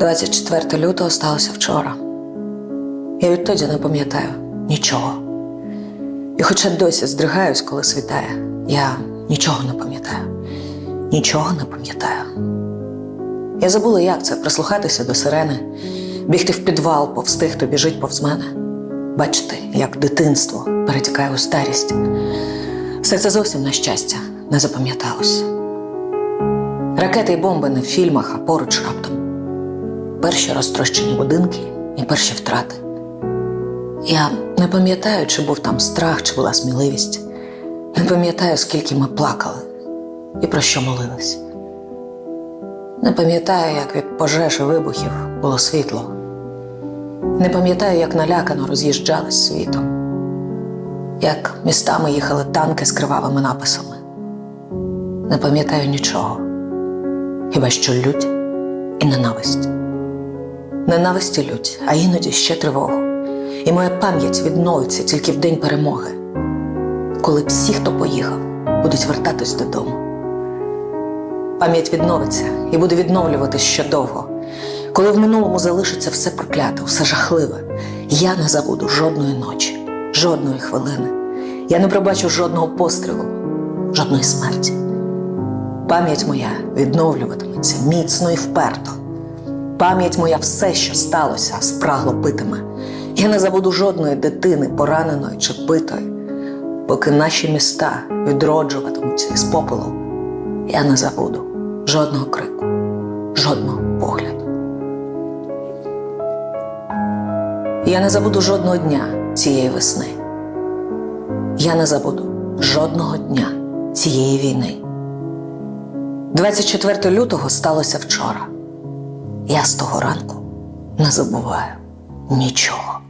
24 лютого сталося вчора. Я відтоді не пам'ятаю нічого. І хоча досі здригаюсь, коли світає, я нічого не пам'ятаю. Нічого не пам'ятаю. Я забула, як це прислухатися до сирени, бігти в підвал, повсти, хто біжить повз мене, бачити, як дитинство перетікає у старість. Все це зовсім на щастя не запам'яталось. Ракети й бомби не в фільмах, а поруч раптом. Перші розтрощені будинки і перші втрати. Я не пам'ятаю, чи був там страх, чи була сміливість. Не пам'ятаю, скільки ми плакали і про що молились. Не пам'ятаю, як від пожеж і вибухів було світло. Не пам'ятаю, як налякано роз'їжджались світом, як містами їхали танки з кривавими написами. Не пам'ятаю нічого, хіба що лють і ненависть. Ненависть і лють, а іноді ще тривогу. І моя пам'ять відновиться тільки в день перемоги, коли всі, хто поїхав, будуть вертатись додому. Пам'ять відновиться і буде відновлюватись ще довго. Коли в минулому залишиться все прокляте, все жахливе, я не забуду жодної ночі, жодної хвилини. Я не пробачу жодного пострілу, жодної смерті. Пам'ять моя відновлюватиметься міцно і вперто. Пам'ять моя все, що сталося, спрагло питиме. Я не забуду жодної дитини, пораненої чи битої, поки наші міста відроджуватимуться із попелу. Я не забуду жодного крику, жодного погляду. Я не забуду жодного дня цієї весни. Я не забуду жодного дня цієї війни. 24 лютого сталося вчора. Я з того ранку не забуваю нічого.